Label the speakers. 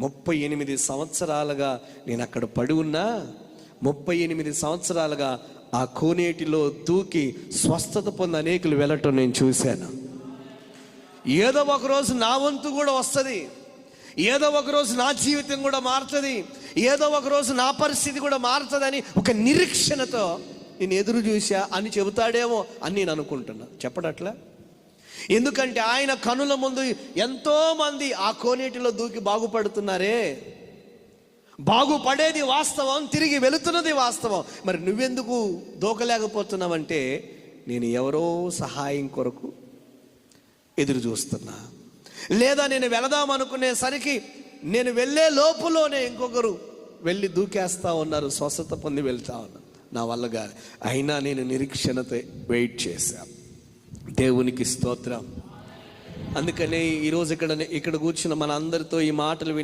Speaker 1: ముప్పై ఎనిమిది సంవత్సరాలుగా నేను అక్కడ పడి ఉన్నా ముప్పై ఎనిమిది సంవత్సరాలుగా ఆ కోనేటిలో దూకి స్వస్థత పొంది అనేకులు వెళ్ళటం నేను చూశాను. ఏదో ఒక రోజు నా వంతు కూడా వస్తుంది. ఏదో ఒక రోజు నా జీవితం కూడా మారుతుంది. ఏదో ఒక రోజు నా పరిస్థితి కూడా మారుతుందని ఒక నిరీక్షణతో నేను ఎదురు చూశా అని చెబుతాడేమో అని నేను అనుకుంటున్నా. చెప్పడట్లా? ఎందుకంటే ఆయన కనుల ముందు ఎంతోమంది ఆ కోనేటిలో దూకి బాగుపడుతున్నారే. బాగుపడేది వాస్తవం తిరిగి వెళుతున్నది వాస్తవం. మరి నువ్వెందుకు దూకలేకపోతున్నావంటే నేను ఎవరో సహాయం కొరకు ఎదురు చూస్తున్నా. లేదా నేను వెళదాం అనుకునేసరికి నేను వెళ్ళే లోపులోనే ఇంకొకరు వెళ్ళి దూకేస్తా ఉన్నారు స్వస్థత పొంది వెళ్తా ఉన్నారు. నా వల్ల కాదు. అయినా నేను నిరీక్షణతో వెయిట్ చేశాను. దేవునికి స్తోత్రం. అందుకనే ఈరోజు ఇక్కడ ఇక్కడ కూర్చున్న మన అందరితో ఈ మాటలు విని